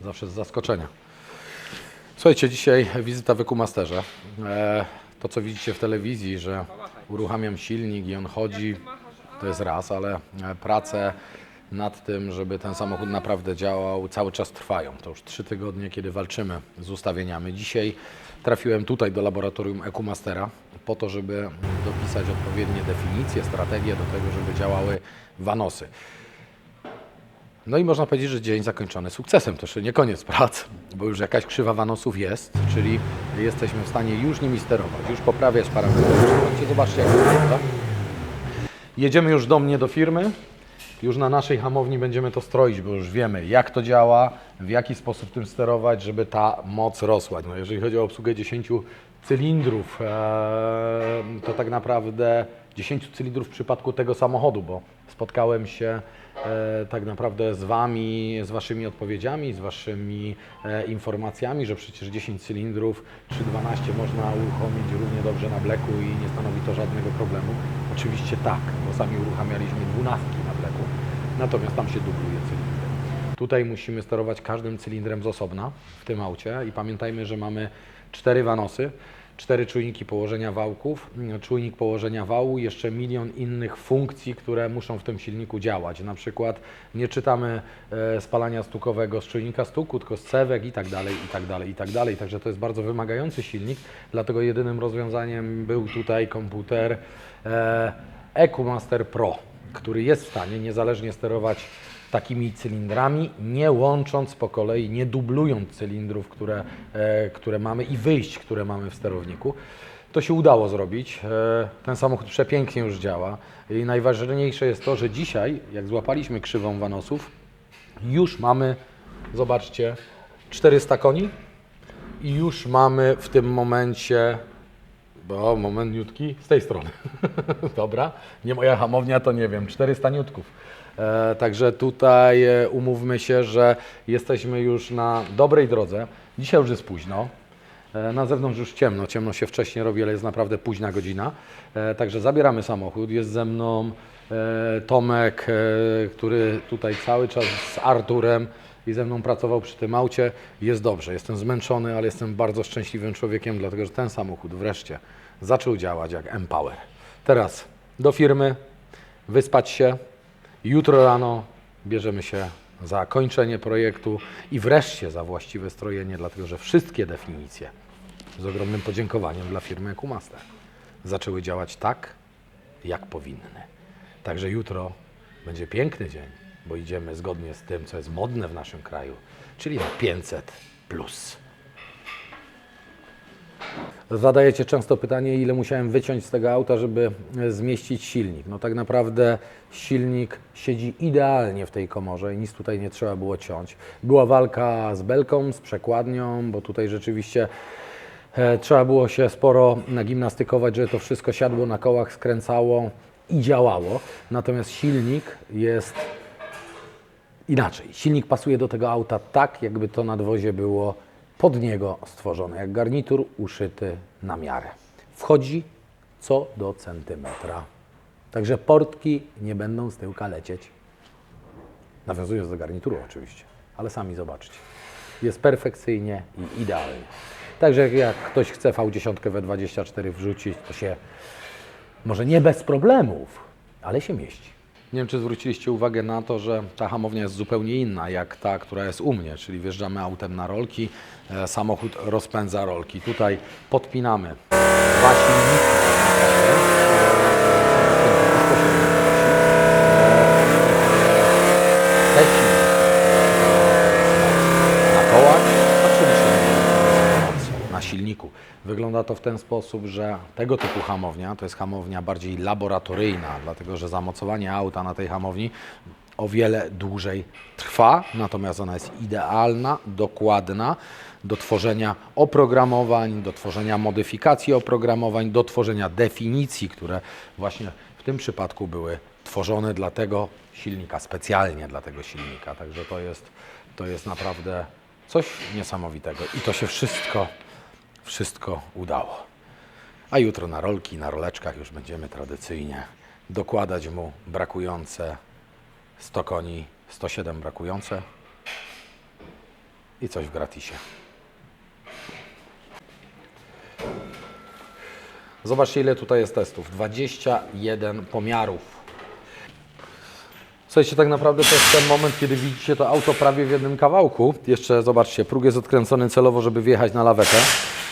zawsze z zaskoczenia. Słuchajcie, dzisiaj wizyta w Ekumasterze. E, to, co widzicie w telewizji, że uruchamiam silnik i on chodzi, to jest raz, ale e, prace nad tym, żeby ten samochód naprawdę działał, cały czas trwają. To już trzy tygodnie, kiedy walczymy z ustawieniami. Dzisiaj trafiłem tutaj do laboratorium Ekumastera po to, żeby dopisać odpowiednie definicje, strategie do tego, żeby działały wanosy. No i można powiedzieć, że dzień zakończony sukcesem. To jeszcze nie koniec prac, bo już jakaś krzywa wanosów jest, czyli jesteśmy w stanie już nimi sterować, już poprawiać parametry. Zobaczcie, jak to wygląda. Jedziemy już do mnie do firmy. Już na naszej hamowni będziemy to stroić, bo już wiemy jak to działa, w jaki sposób tym sterować, żeby ta moc rosła. No jeżeli chodzi o obsługę 10 cylindrów, e, to tak naprawdę 10 cylindrów w przypadku tego samochodu, bo spotkałem się e, tak naprawdę z Wami, z Waszymi odpowiedziami, z Waszymi e, informacjami, że przecież 10 cylindrów czy 12 można uruchomić równie dobrze na bleku i nie stanowi to żadnego problemu. Oczywiście tak, bo sami uruchamialiśmy 12 na bleku, natomiast tam się dubluje cylindry. Tutaj musimy sterować każdym cylindrem z osobna w tym aucie i pamiętajmy, że mamy cztery wanosy, cztery czujniki położenia wałków, mm, czujnik położenia wału, jeszcze milion innych funkcji, które muszą w tym silniku działać. Na przykład nie czytamy e, spalania stukowego z czujnika stuku, tylko z cewek i tak dalej, i tak dalej, i tak dalej. Także to jest bardzo wymagający silnik, dlatego jedynym rozwiązaniem był tutaj komputer e, EcoMaster Pro, który jest w stanie niezależnie sterować takimi cylindrami, nie łącząc po kolei, nie dublując cylindrów, które, e, które mamy i wyjść, które mamy w sterowniku. To się udało zrobić. E, ten samochód przepięknie już działa i najważniejsze jest to, że dzisiaj, jak złapaliśmy krzywą wanosów, już mamy, zobaczcie, 400 koni i już mamy w tym momencie bo moment niutki z tej strony. Dobra, nie moja hamownia, to nie wiem, 400 niutków. E, także tutaj e, umówmy się, że jesteśmy już na dobrej drodze. Dzisiaj już jest późno. E, na zewnątrz już ciemno, ciemno się wcześniej robi, ale jest naprawdę późna godzina. E, także zabieramy samochód. Jest ze mną e, Tomek, e, który tutaj cały czas z Arturem i ze mną pracował przy tym aucie. Jest dobrze, jestem zmęczony, ale jestem bardzo szczęśliwym człowiekiem, dlatego że ten samochód wreszcie zaczął działać jak Empower. Teraz do firmy, wyspać się. Jutro rano bierzemy się za kończenie projektu i wreszcie za właściwe strojenie, dlatego że wszystkie definicje z ogromnym podziękowaniem dla firmy Ecumaster zaczęły działać tak, jak powinny. Także jutro będzie piękny dzień, bo idziemy zgodnie z tym, co jest modne w naszym kraju, czyli na 500 plus. Zadajecie często pytanie, ile musiałem wyciąć z tego auta, żeby e, zmieścić silnik. No tak naprawdę silnik siedzi idealnie w tej komorze i nic tutaj nie trzeba było ciąć. Była walka z belką, z przekładnią, bo tutaj rzeczywiście e, trzeba było się sporo nagimnastykować, żeby to wszystko siadło na kołach, skręcało i działało. Natomiast silnik jest inaczej. Silnik pasuje do tego auta tak, jakby to nadwozie było pod niego stworzone, jak garnitur uszyty na miarę. Wchodzi co do centymetra. Także portki nie będą z tyłka lecieć. Nawiązując do garnituru oczywiście, ale sami zobaczcie. Jest perfekcyjnie i idealnie. Także jak- ktoś chce V10 W24 wrzucić, to się może nie bez problemów, ale się mieści. Nie wiem, czy zwróciliście uwagę na to, że ta hamownia jest zupełnie inna jak ta, która jest u mnie, czyli wjeżdżamy autem na rolki, e, samochód rozpędza rolki. Tutaj podpinamy dwa silniki. Te silniki na kołach, a przeniesiemy moc na silniku. Wygląda to w ten sposób, że tego typu hamownia to jest hamownia bardziej laboratoryjna, dlatego że zamocowanie auta na tej hamowni o wiele dłużej trwa, natomiast ona jest idealna, dokładna do tworzenia oprogramowań, do tworzenia modyfikacji oprogramowań, do tworzenia definicji, które właśnie w tym przypadku były tworzone dla tego silnika, specjalnie dla tego silnika. Także to jest, to jest naprawdę coś niesamowitego i to się wszystko, wszystko udało. A jutro na rolki, na roleczkach już będziemy tradycyjnie dokładać mu brakujące 100 koni, 107 brakujące i coś w gratisie. Zobaczcie, ile tutaj jest testów. 21 pomiarów. Słuchajcie, tak naprawdę to jest ten moment, kiedy widzicie to auto prawie w jednym kawałku. Jeszcze zobaczcie, próg jest odkręcony celowo, żeby wjechać na lawetę,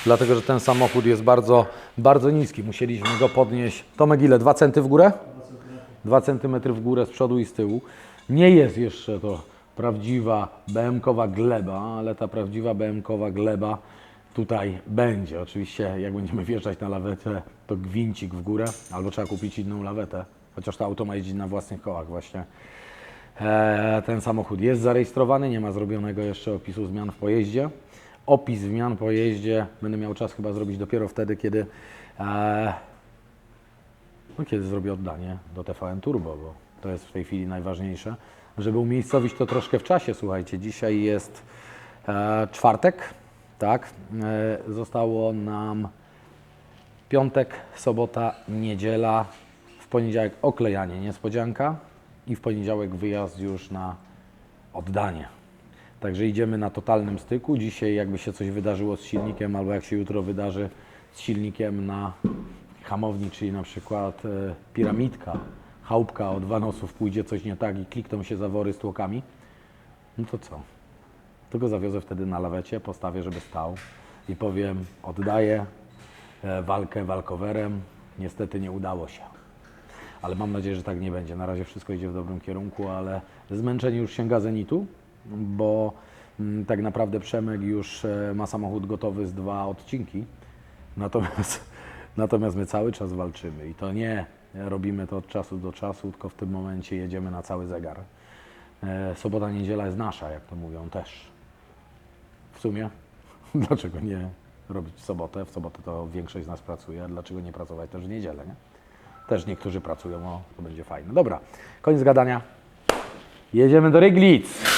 dlatego że ten samochód jest bardzo, bardzo niski. Musieliśmy go podnieść. Tomek, ile? 2 centy w górę? 2 cm w górę z przodu i z tyłu. Nie jest jeszcze to prawdziwa BM-kowa gleba, ale ta prawdziwa BM-kowa gleba tutaj będzie. Oczywiście jak będziemy wjeżdżać na lawetę, to gwincik w górę, albo trzeba kupić inną lawetę, chociaż to auto ma jeździć na własnych kołach właśnie. Eee, ten samochód jest zarejestrowany, nie ma zrobionego jeszcze opisu zmian w pojeździe. Opis zmian po jeździe będę miał czas chyba zrobić dopiero wtedy, kiedy eee, no, kiedy zrobię oddanie do TVN Turbo, bo to jest w tej chwili najważniejsze, żeby umiejscowić to troszkę w czasie. Słuchajcie, dzisiaj jest e, czwartek, tak? E, zostało nam piątek, sobota, niedziela, w poniedziałek oklejanie, niespodzianka i w poniedziałek wyjazd już na oddanie. Także idziemy na totalnym styku. Dzisiaj jakby się coś wydarzyło z silnikiem, albo jak się jutro wydarzy z silnikiem na hamowni, czyli na przykład e, piramidka, chałupka od wanosów, pójdzie coś nie tak i klikną się zawory z tłokami, no to co? Go zawiozę wtedy na lawecie, postawię, żeby stał i powiem, oddaję e, walkę walkowerem. Niestety nie udało się. Ale mam nadzieję, że tak nie będzie. Na razie wszystko idzie w dobrym kierunku, ale zmęczenie już sięga zenitu, bo mm, tak naprawdę Przemek już e, ma samochód gotowy z dwa odcinki. Natomiast, natomiast my cały czas walczymy i to nie robimy to od czasu do czasu, tylko w tym momencie jedziemy na cały zegar. E, Sobota, niedziela jest nasza, jak to mówią też. W sumie, dlaczego nie robić w sobotę? W sobotę to większość z nas pracuje, a dlaczego nie pracować też w niedzielę, nie? Też niektórzy pracują, o, to będzie fajne. Dobra, koniec gadania. Jedziemy do Ryglic.